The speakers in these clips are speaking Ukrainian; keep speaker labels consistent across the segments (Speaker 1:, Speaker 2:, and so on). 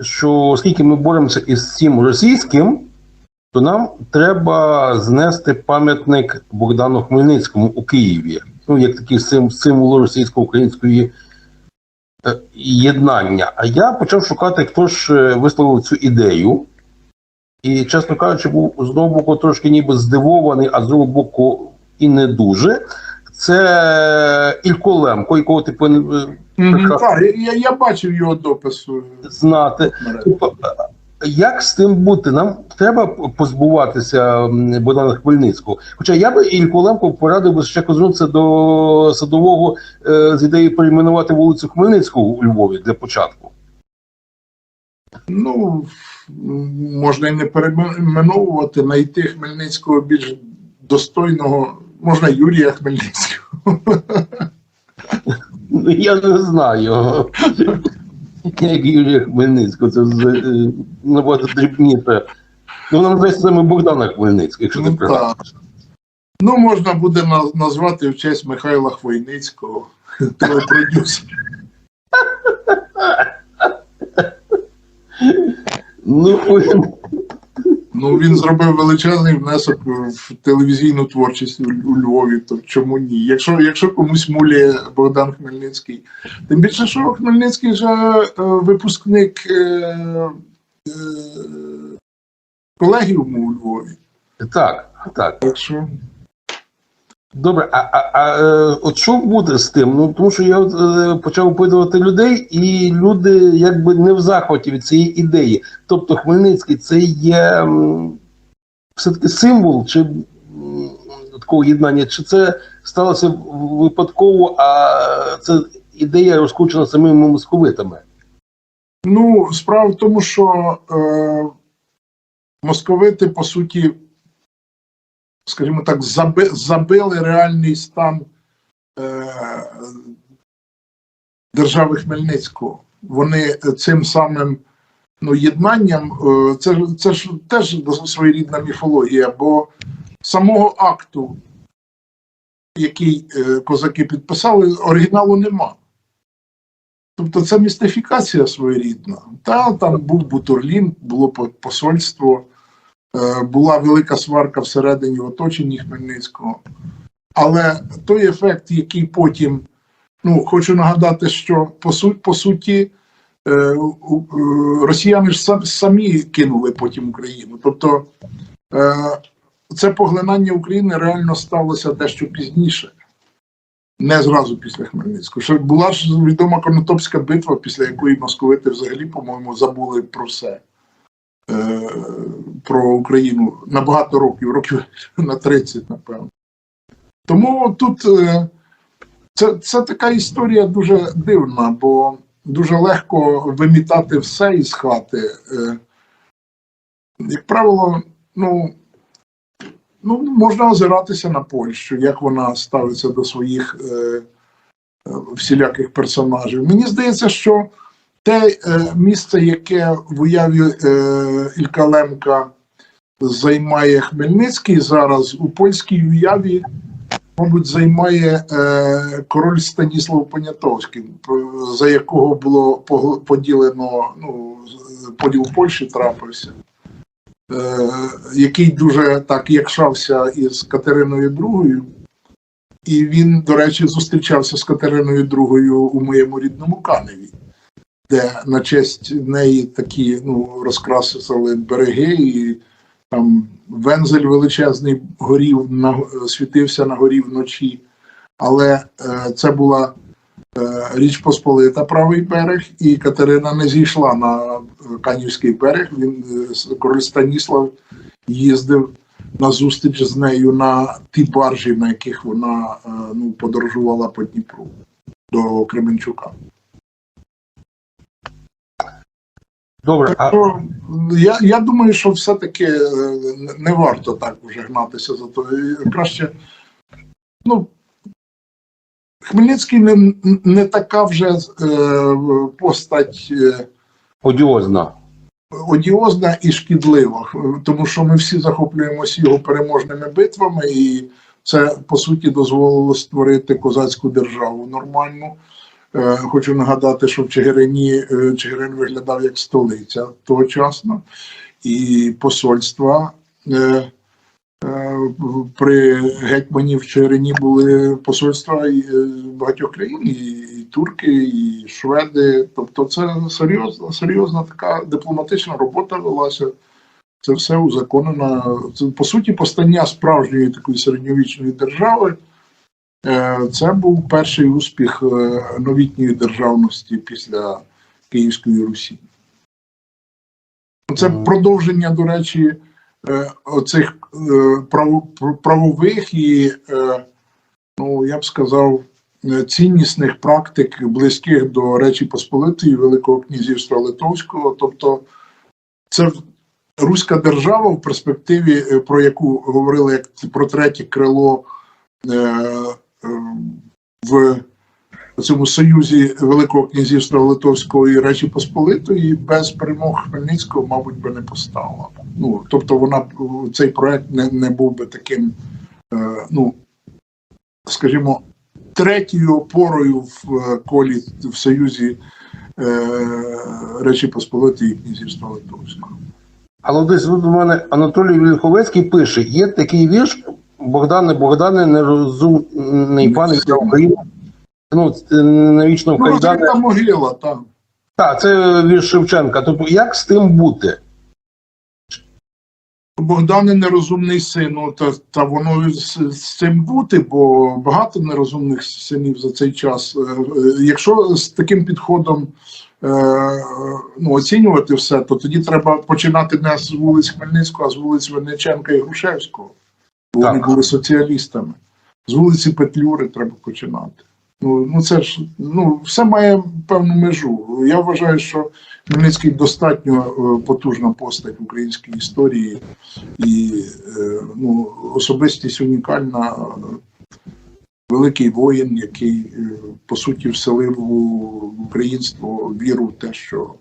Speaker 1: що оскільки ми боремося із цим російським, то нам треба знести пам'ятник Богдану Хмельницькому у Києві. Ну, як такий символ російсько-української е, єднання. А я почав шукати, хто ж е, висловив цю ідею. І, чесно кажучи, був з одного боку трошки ніби здивований, а з другого боку і не дуже. Це Ілько Лемко, якого ти
Speaker 2: Так, я, я бачив його допис.
Speaker 1: знати. е, як з тим бути? Нам треба позбуватися Богдана Хмельницького. Хоча я би Ілько Лемко порадив би ще звернутися до садового е, з ідеєю перейменувати вулицю Хмельницького у Львові для початку.
Speaker 2: Ну, можна і не перейменовувати, знайти Хмельницького більш достойного, можна Юрія Хмельницького.
Speaker 1: Ну, Я не знаю. Як Юрія Хмельницького, це е, набагато дрібніше. Ну, вона називається саме Богдана Хмельницького, якщо ти
Speaker 2: Ну,
Speaker 1: пригадуєш.
Speaker 2: Ну, можна буде назвати в честь Михайла Хвойницького, телепродюсера.
Speaker 1: Ну,
Speaker 2: Ну, він зробив величезний внесок в телевізійну творчість у, Львові, то чому ні? Якщо, якщо комусь муліє Богдан Хмельницький, тим більше, що Хмельницький вже е, випускник е, е, колегіуму у Львові.
Speaker 1: так, так.
Speaker 2: Так що
Speaker 1: Добре, а, а, а е, от що буде з тим? Ну тому що я от, е, почав опитувати людей, і люди якби не в захваті від цієї ідеї. Тобто Хмельницький це є все-таки символ чи такого єднання, чи це сталося випадково, а це ідея розкручена самими московитами.
Speaker 2: Ну, справа в тому, що е, московити, по суті, скажімо так, заби, забили реальний стан е, держави Хмельницького. Вони цим самим ну, єднанням, е, це, це ж теж своєрідна міфологія, бо самого акту, який е, козаки підписали, оригіналу нема. Тобто це містифікація своєрідна. Та там був Бутурлін, було посольство, була велика сварка всередині оточенні Хмельницького. Але той ефект, який потім, ну хочу нагадати, що по, су- по суті е, е, росіяни ж сам- самі кинули потім Україну. Тобто е, це поглинання України реально сталося дещо пізніше не зразу після Хмельницького. Що була ж відома Конотопська битва, після якої московити взагалі, по-моєму, забули про все. Е, про Україну на багато років, років на 30, напевно. Тому тут е, це, це така історія дуже дивна, бо дуже легко вимітати все із хати. Е, як правило, ну, ну, можна озиратися на Польщу, як вона ставиться до своїх е, всіляких персонажів. Мені здається, що те е, місце, яке в уяві е, Ілька Лемка займає Хмельницький зараз, у польській уяві, мабуть, займає е, король Станіслав Понятовський, за якого було поділено, ну, поділ Польщі трапився який дуже так якшався із Катериною II. І він, до речі, зустрічався з Катериною II у моєму рідному Каневі, де на честь неї такі ну, розкрасили береги, і там вензель величезний горів, на, світився на горі вночі. Але е, це була е, Річ Посполита, правий берег, і Катерина не зійшла на е, Канівський берег. Він е, король Станіслав їздив на зустріч з нею на ті баржі, на яких вона е, ну, подорожувала по Дніпру до Кременчука.
Speaker 1: Добре, а
Speaker 2: Так що, я, я думаю, що все-таки е, не варто так вже гнатися за то. Краще, ну, Хмельницький не, не така вже е, постать е,
Speaker 1: одіозна.
Speaker 2: одіозна і шкідлива, тому що ми всі захоплюємося його переможними битвами, і це по суті дозволило створити козацьку державу нормальну. Е, Хочу нагадати, що в Чигирині е, Чигирин виглядав як столиця тогочасно, і посольства е, при гетьмані в Чигирині були посольства багатьох країн, і турки, і шведи. Тобто, це серйозна, серйозна така дипломатична робота велася. Це все узаконено. Це, по суті, постання справжньої такої середньовічної держави. Е, Це був перший успіх е, новітньої державності після Київської Русі. Це продовження, до речі, е, оцих правових і, ну, я б сказав, ціннісних практик, близьких до Речі Посполитої Великого князівства Литовського. Тобто, це руська держава в перспективі, про яку говорили як про третє крило в цьому союзі Великого князівства Литовського і Речі Посполитої без перемог Хмельницького, мабуть, би не постала. Ну тобто, вона цей проект не, не був би таким, е, ну скажімо, третьою опорою в е, колі в союзі е, Речі Посполитої і князівства Литовського.
Speaker 1: Але десь у мене Анатолій Вільховецький пише: є такий вірш Богдане, Богдане, нерозумний пане для України. Ну, це навічно в
Speaker 2: Ну, могила, так.
Speaker 1: Так, це вірш Шевченка. Тобто, як з тим бути?
Speaker 2: Богдане нерозумний син, ну, та, та воно з, з цим бути, бо багато нерозумних синів за цей час. Е, е, Якщо з таким підходом е, ну, оцінювати все, то тоді треба починати не з вулиць Хмельницького, а з вулиць Винниченка і Грушевського. Вони
Speaker 1: Так.
Speaker 2: були соціалістами. З вулиці Петлюри треба починати. Ну, ну це ж ну, все має певну межу. Я вважаю, що Хмельницький достатньо е, потужна постать в українській історії і е, ну, особистість унікальна, великий воїн, який е, по суті вселив у українство віру в те, що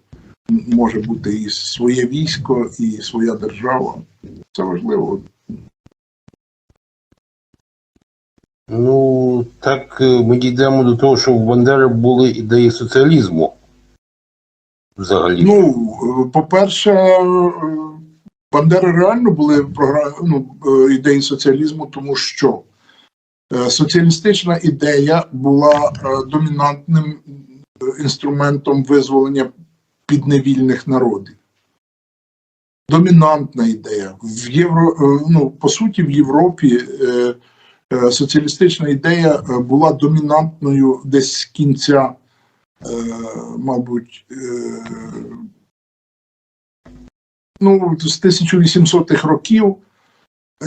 Speaker 2: може бути і своє військо, і своя держава. Це важливо.
Speaker 1: Ну, так е, ми дійдемо до того, що в Бандери були ідеї соціалізму. Взагалі.
Speaker 2: Ну, е, по-перше, е, Бандери реально були ну, ідеї соціалізму, тому що соціалістична ідея була домінантним інструментом визволення підневільних народів. Домінантна ідея. В Євро... ну, по суті, в Європі соціалістична ідея е, була домінантною десь з кінця е, мабуть, е, ну, з 1800-х років.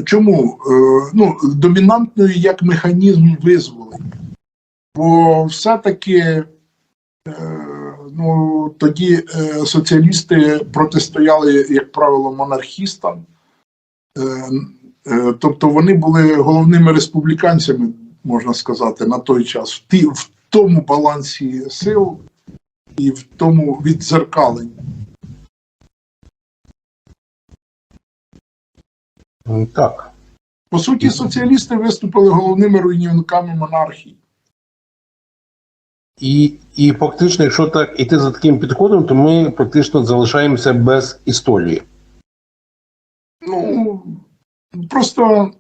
Speaker 2: Чому? Е, Ну, домінантною як механізм визволення. Бо все-таки е, ну, тоді е, соціалісти протистояли, як правило, монархістам. Е, е, Тобто вони були головними республіканцями, можна сказати, на той час. В, ті, в тому балансі сил і в тому віддзеркаленні.
Speaker 1: Так.
Speaker 2: По суті, соціалісти виступили головними руйнівниками монархії.
Speaker 1: І, і фактично, якщо так іти за таким підходом, то ми практично залишаємося без історії.
Speaker 2: Ну просто,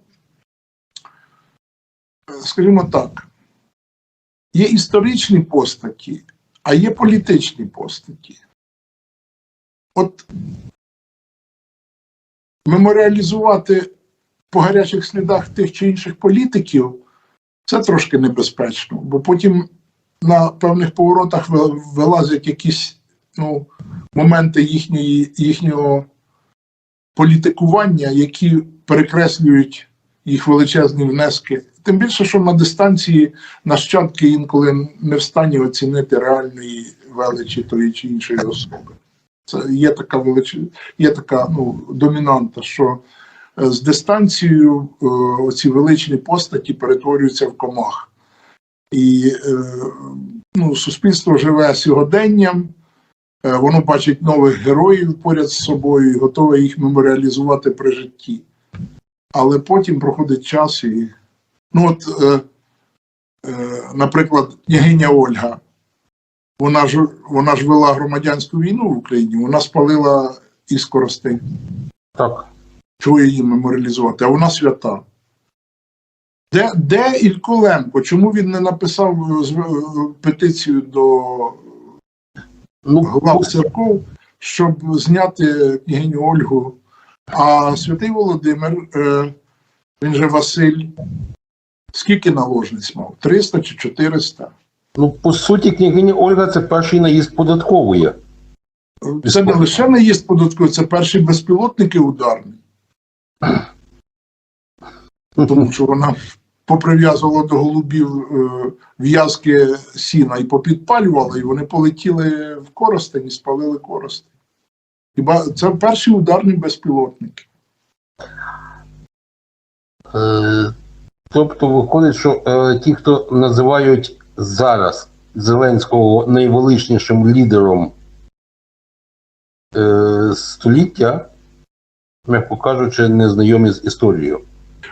Speaker 2: скажімо так, є історичні постаті, а є політичні постаті. От меморіалізувати по гарячих слідах тих чи інших політиків це трошки небезпечно, бо потім на певних поворотах вилазять якісь ну, моменти їхньої, їхнього політикування, які перекреслюють їх величезні внески. Тим більше, що на дистанції нащадки інколи не в стані оцінити реальної величі тої чи іншої особи. Це є така велич... є така ну, домінанта, що е, з дистанцією е, оці величні постаті перетворюються в комах. І е, ну, суспільство живе сьогоденням, Воно бачить нових героїв поряд з собою і готове їх меморіалізувати при житті. Але потім проходить час і. Ну, от, е, е, наприклад, княгиня Ольга Вона ж вона ж вела громадянську війну в Україні, вона спалила іскоростень.
Speaker 1: Так.
Speaker 2: Чого її меморіалізувати? А вона свята. Де, де Ільколенко? Чому він не написав е, е, петицію до
Speaker 1: Ну,
Speaker 2: глав церков, щоб зняти княгиню Ольгу? А святий Володимир, е, він же Василь, скільки наложниць мав? 300 чи 400?
Speaker 1: ну, по суті, княгиня Ольга це перший наїзд податкової.
Speaker 2: Це не лише наїзд податковий, це перші безпілотники ударні. тому що вона поприв'язувала до голубів е, в'язки сіна і попідпалювала, і вони полетіли в коростень і спалили коростень. Хіба це перші ударні безпілотники.
Speaker 1: Е, Тобто виходить, що е, ті, хто називають зараз Зеленського найвеличнішим лідером е, століття, м'яко кажучи, не знайомі з історією.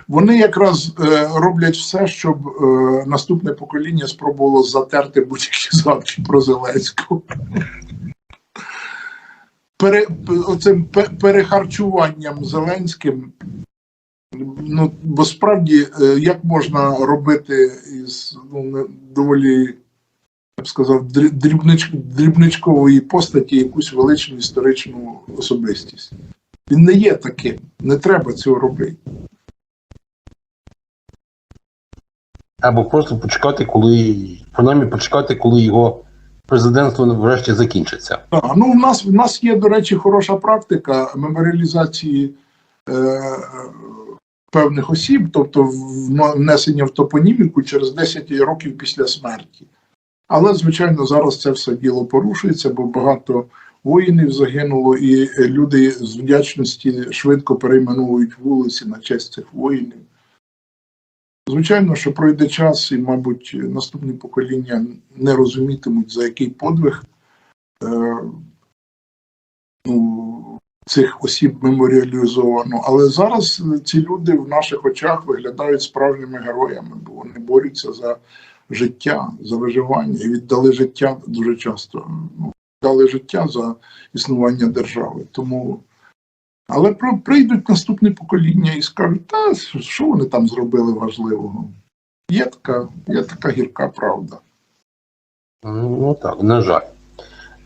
Speaker 2: Вони якраз е, роблять все, щоб е, наступне покоління спробувало затерти будь-які згадки про Зеленського. Пере, оцим перехарчуванням Зеленським. Ну, бо справді, е, як можна робити із ну, доволі, я б сказав, дрібнич, дрібничкової постаті якусь величну історичну особистість? Він не є таким, не треба цього робити.
Speaker 1: Або просто почекати, коли, принаймні почекати, коли його президентство врешті закінчиться.
Speaker 2: Так, ну в нас в нас є, до речі, хороша практика меморіалізації е, певних осіб, тобто внесення в топоніміку через 10 років після смерті. Але, звичайно, зараз це все діло порушується, бо багато воїнів загинуло, і люди з вдячності швидко перейменовують вулиці на честь цих воїнів. Звичайно, що пройде час, і, мабуть, наступні покоління не розумітимуть, за який подвиг е, ну, цих осіб меморіалізовано. Але зараз ці люди в наших очах виглядають справжніми героями, бо вони борються за життя, за виживання і віддали життя дуже часто. Ну, віддали життя за існування держави. Тому. Але прийдуть наступні покоління і скажуть, та що вони там зробили важливого? Є така, є така гірка правда.
Speaker 1: Ну так, на жаль.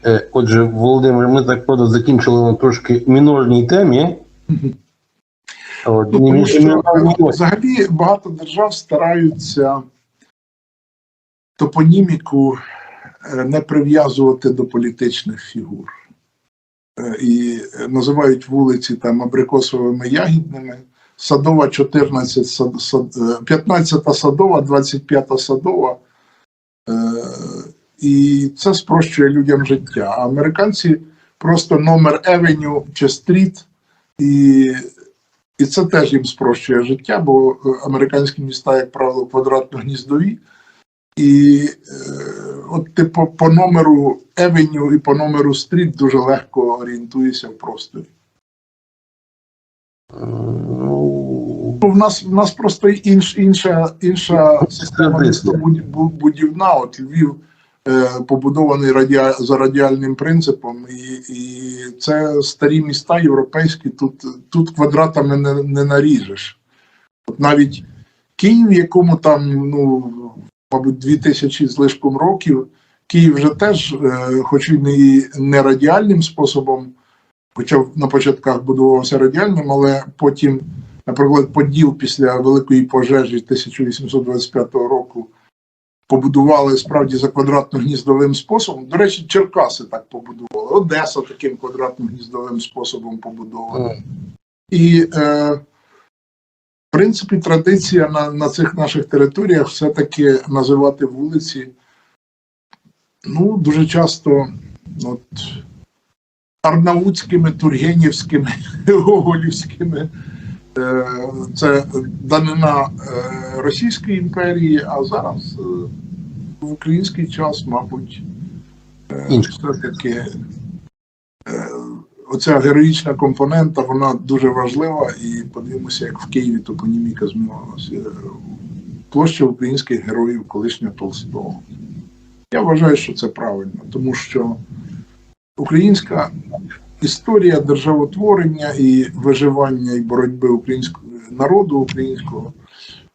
Speaker 1: Е, Отже, Володимир, ми так правда закінчили на трошки мінорній темі. От,
Speaker 2: Ну, тому що взагалі багато держав стараються топоніміку е, не прив'язувати до політичних фігур. Е, І е, називають вулиці там абрикосовими ягідними. Садова 14, сад, сад, е, 15 садова, 25 садова. Е, І це спрощує людям життя. А американці просто номер Евеню чи стріт і і це теж їм спрощує життя, бо е, американські міста, як правило, квадратно-гніздові. І е, от ти по, по номеру Евеню і по номеру Стріт дуже легко орієнтуєшся в просторі.
Speaker 1: Ну,
Speaker 2: Ну, в нас в нас просто інш, інша, інша система містобудівна. От Львів е, побудований радіа, за радіальним принципом, і, і це старі міста європейські. Тут, тут квадратами не, не наріжеш. От навіть Київ, якому там, ну, мабуть, дві тисячі з лишком років, Київ вже теж, е, хоч він і не радіальним способом, хоча на початках будувався радіальним, але потім наприклад, Поділ після великої пожежі 1825 року побудували справді за квадратно-гніздовим способом. До речі, Черкаси так побудували, Одеса таким квадратно-гніздовим способом побудована. І, е, принципі, традиція на, на цих наших територіях все-таки називати вулиці ну, дуже часто от, арнаутськими, тургенівськими, гоголівськими. Е, Це данина е, Російської імперії, а зараз е, в український час, мабуть, все-таки оця героїчна компонента, вона дуже важлива, і подивимося, як в Києві топоніміка змінилася. Е, Площа українських героїв колишнього Толстого. Я вважаю, що це правильно, тому що українська історія державотворення і виживання і боротьби українського народу українського,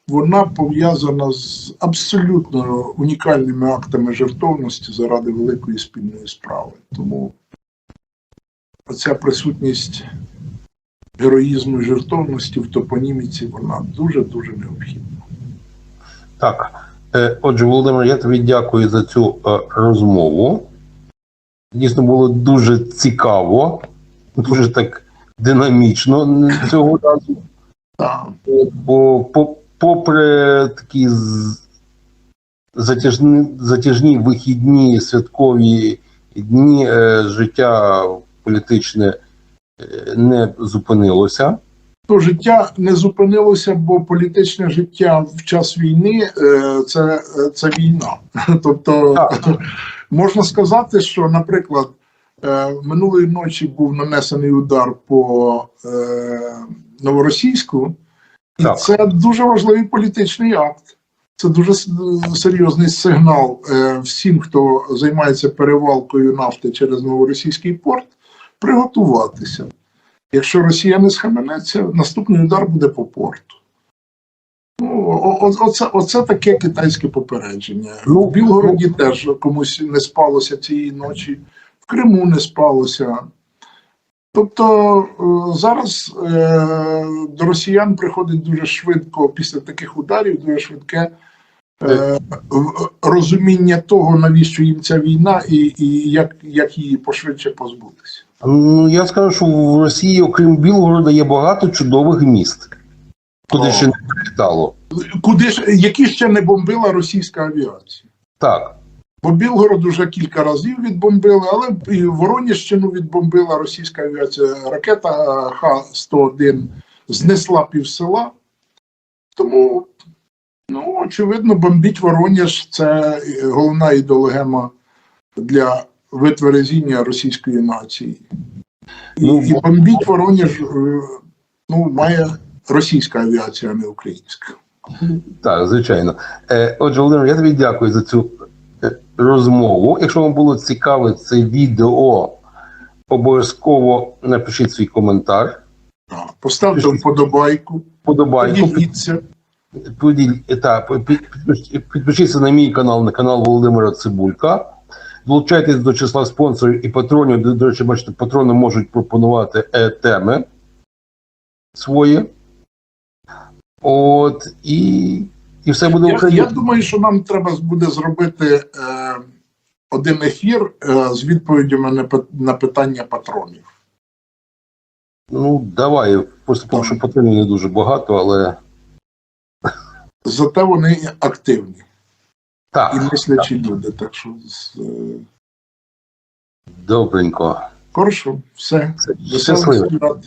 Speaker 2: вона пов'язана з абсолютно унікальними актами жертовності заради великої спільної справи. Тому оця присутність героїзму і жертовності в топоніміці, вона дуже-дуже необхідна.
Speaker 1: Так. Е, Отже, Володимир, я тобі дякую за цю е, розмову. Дійсно було дуже цікаво, дуже так динамічно цього разу. Бо попри такі затяжні, затяжні вихідні святкові дні, е, життя політичне е, не зупинилося.
Speaker 2: То життя не зупинилося, бо політичне життя в час війни е, це, е, це війна. Тобто
Speaker 1: Так.
Speaker 2: можна сказати, що, наприклад, минулої ночі був нанесений удар по новоросійську, і
Speaker 1: Так.
Speaker 2: це дуже важливий політичний акт. Це дуже серйозний сигнал всім, хто займається перевалкою нафти через новоросійський порт, приготуватися. Якщо Росія не схаменеться, наступний удар буде по порту. Ну, оце, оце таке китайське попередження.
Speaker 1: Ну,
Speaker 2: в Білгороді теж комусь не спалося цієї ночі, в Криму не спалося. Тобто е, зараз е, до росіян приходить дуже швидко після таких ударів, дуже швидке е, розуміння того, навіщо їм ця війна, і, і як, як її пошвидше позбутися.
Speaker 1: Ну, я скажу, що в Росії, окрім Білгорода, є багато чудових міст, куди
Speaker 2: О.
Speaker 1: ще не прилітало.
Speaker 2: Куди ж які ще не бомбила російська авіація?
Speaker 1: Так.
Speaker 2: Бо Білгород уже кілька разів відбомбили, але і Воронежщину відбомбила російська авіація. Ракета е, Х-101 знесла пів села. Тому, ну, очевидно, бомбіть Воронеж це головна ідеологема для витверезіння російської нації. І,
Speaker 1: Ну,
Speaker 2: і бомбіть Воронеж е, ну, має російська авіація, а не українська.
Speaker 1: Так, звичайно. Е, отже, Володимир, я тобі дякую за цю е, розмову. Якщо вам було цікаве це відео, обов'язково напишіть свій коментар,
Speaker 2: Так, Поставте вподобайку,
Speaker 1: подобайку,
Speaker 2: поділіться.
Speaker 1: підпишіться на мій канал, на канал Володимира Цибулька. Долучайтесь до числа спонсорів і патронів. До, до речі, бачите, патрони можуть пропонувати е, теми свої. От, і, і все буде
Speaker 2: Я,
Speaker 1: Україна.
Speaker 2: я думаю, що нам треба буде зробити е, один ефір е, з відповідями на, на питання патронів.
Speaker 1: Ну, давай. Просто поки що патронів не дуже багато, але
Speaker 2: Зате вони активні і
Speaker 1: так,
Speaker 2: мислячі люди. Так що з- е,
Speaker 1: добренько.
Speaker 2: хорошо, все.
Speaker 1: Щасливо.